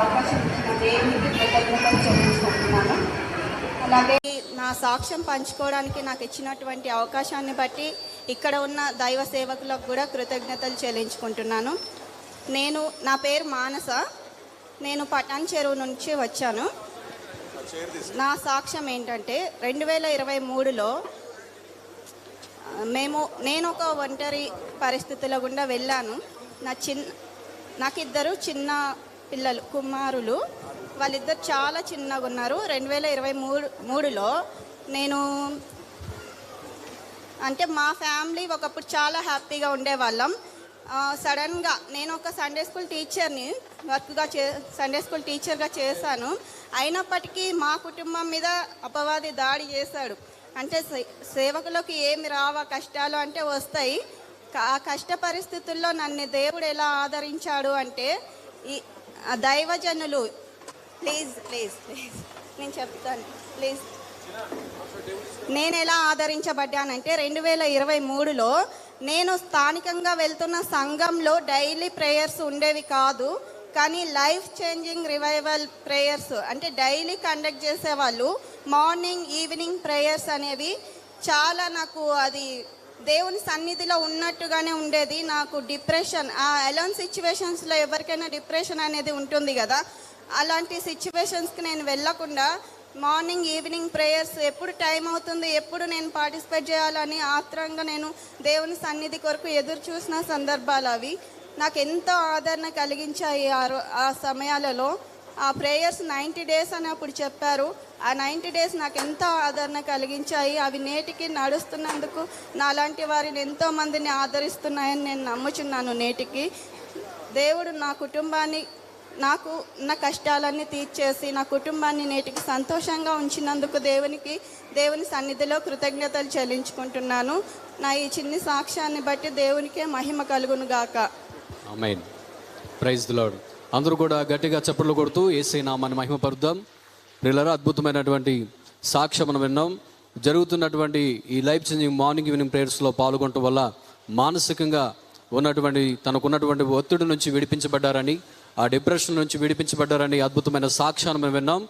అవకాశం ఇచ్చిన దేవునికి కృతజ్ఞతలు చెల్లించుకుంటున్నాను. అలాగే నా సాక్ష్యం పంచుకోవడానికి నాకు ఇచ్చినటువంటి అవకాశాన్ని బట్టి ఇక్కడ ఉన్న దైవ సేవకులకు కూడా కృతజ్ఞతలు చెల్లించుకుంటున్నాను. నేను నా పేరు మానస. నేను పటాన్ చెరువు నుంచి వచ్చాను. నా సాక్ష్యం ఏంటంటే రెండు వేల ఇరవై మూడులో మేము నేను ఒక ఒంటరి పరిస్థితుల గుండా వెళ్ళాను. నా చిన్న నాకు ఇద్దరు చిన్న పిల్లలు కుమారులు వాళ్ళిద్దరు చాలా చిన్నగా ఉన్నారు. రెండు వేల ఇరవై మూడు మూడులో నేను అంటే మా ఫ్యామిలీ ఒకప్పుడు చాలా హ్యాపీగా ఉండేవాళ్ళం. సడన్గా నేను ఒక సండే స్కూల్ టీచర్ని వర్క్గా చే సండే స్కూల్ టీచర్గా చేశాను. అయినప్పటికీ మా కుటుంబం మీద అపవాది దాడి చేశాడు. అంటే సే- సేవకులకు ఏమి రావా కష్టాలు అంటే వస్తాయి. ఆ కష్ట పరిస్థితుల్లో నన్ను దేవుడు ఎలా ఆదరించాడు అంటే ఈ దైవజనులు. Please please please. నేను చెప్తాను. ప్లీజ్. నేను ఎలా ఆదరించబడ్డానంటే రెండు వేల ఇరవై మూడులో నేను స్థానికంగా వెళ్తున్న సంఘంలో డైలీ ప్రేయర్స్ ఉండేవి కాదు కానీ లైఫ్ చేంజింగ్ రివైవల్ ప్రేయర్స్ అంటే డైలీ కండక్ట్ చేసేవాళ్ళు మార్నింగ్ ఈవినింగ్ ప్రేయర్స్ అనేవి. చాలా నాకు అది దేవుని సన్నిధిలో ఉన్నట్టుగానే ఉండేది. నాకు డిప్రెషన్ ఆ అలోన్ సిచ్యువేషన్స్లో ఎవరికైనా డిప్రెషన్ అనేది ఉంటుంది కదా. అలాంటి సిచ్యువేషన్స్కి నేను వెళ్ళకుండా మార్నింగ్ ఈవినింగ్ ప్రేయర్స్ ఎప్పుడు టైం అవుతుంది ఎప్పుడు నేను పార్టిసిపేట్ చేయాలని ఆత్రంగా నేను దేవుని సన్నిధి కొరకు ఎదురు చూసిన సందర్భాలు అవి. నాకు ఎంతో ఆదరణ కలిగించాయి ఆ రో ఆ సమయాలలో. ఆ ప్రేయర్స్ నైంటీ డేస్ అని అప్పుడు చెప్పారు. ఆ నైంటీ డేస్ నాకు ఎంతో ఆదరణ కలిగించాయి. అవి నేటికి నడుస్తున్నందుకు నాలాంటి వారిని ఎంతో మందిని ఆదరిస్తున్నాయని నేను నమ్ముచున్నాను నేటికి. దేవుడు నా కుటుంబాన్ని నాకు ఉన్న కష్టాలన్నీ తీర్చేసి నా కుటుంబాన్ని నేటికి సంతోషంగా ఉంచినందుకు దేవునికి దేవుని సన్నిధిలో కృతజ్ఞతలు చెల్లించుకుంటున్నాను. నా ఈ చిన్ని సాక్ష్యాన్ని బట్టి దేవునికే మహిమ కలుగును గాక. ప్రైజ్ అందరూ కూడా గట్టిగా చప్పట్లు కొడుతూ ఏసై నామాన్ని మహిమపరుద్దాం. ప్రిల్లర అద్భుతమైనటువంటి సాక్ష్యం మనం విన్నాం. జరుగుతున్నటువంటి ఈ లైఫ్ చేంజింగ్ మార్నింగ్ ఈవినింగ్ ప్రేయర్స్లో పాల్గొనటం వల్ల మానసికంగా ఉన్నటువంటి తనకున్నటువంటి ఒత్తిడి నుంచి విడిపించబడ్డారని ఆ డిప్రెషన్ నుంచి విడిపించబడ్డారని అద్భుతమైన సాక్ష్యాన్ని మనం విన్నాం.